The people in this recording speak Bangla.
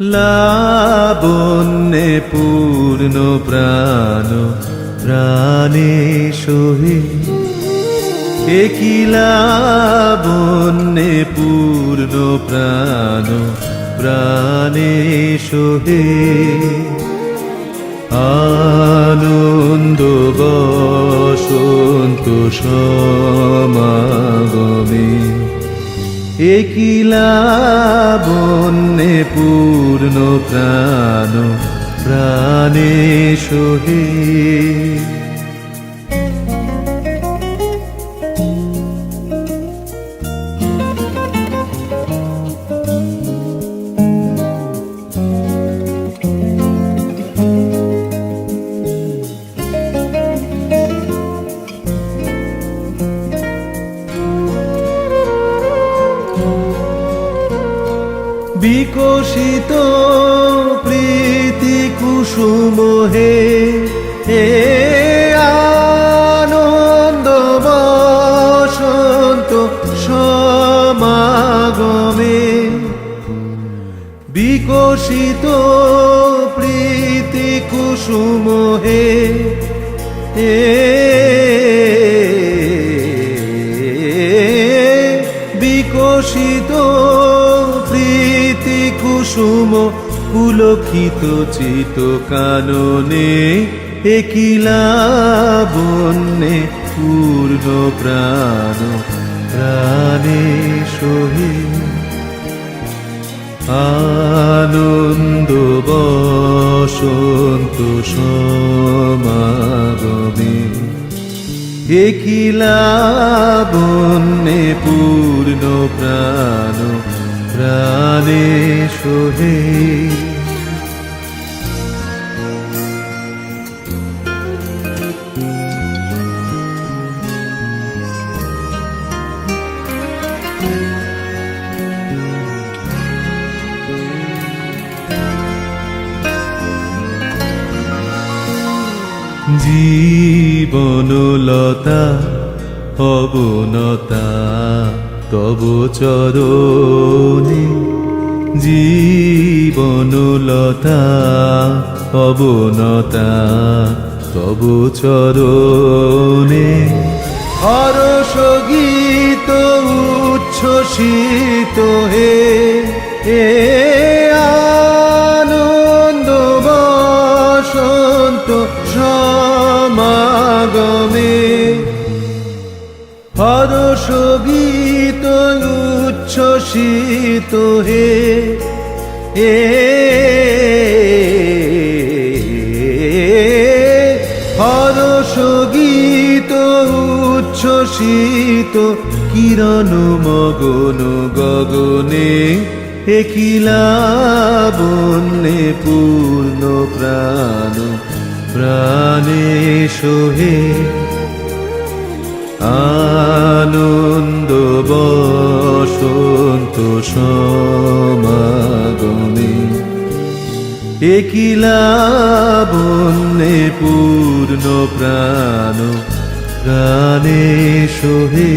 লাবণ্যে পূর্ণ প্রাণ প্রাণে সোহে। একিলাবন্যে পূর্ণ প্রাণ প্রাণে সোহে। আনন্দ বসন্ত সমাগমে একিলাবন্যে পূর্ণ প্রাণ প্রাণে সোহে। বিকশিত প্রীতি কুসুম হে আনন্দ বসন্ত সমাগমে বিকশিত প্রীতি কুসুম হে কুসুম পুলকিত চিত কাননে একিলা বন্যে পূর্ণ প্রাণ? প্রাণে সহি আনন্দ বসন্ত সমাগমে একিলা বন্যে পূর্ণ প্রাণ? প্রাণে সোহে। জীবনলতা অবনতা। তব চরণে জীবনলতা, অবনতা, তব চরণে হরস গীত উচ্ছ্বসিত হে হে আনন্দ বসন্ত সমাগমে। হরস গীত উচ্ছ্বসিত হে হে হরস গীত উচ্ছ্বসিত কিরণ মগন গগনে একিলা বন্যে পূর্ণ প্রাণ, প্রাণে সোহে। আনন্দ বসন্ত সমাগমে। একিলা বন্যে পূর্ণ প্রাণ প্রাণে সোহে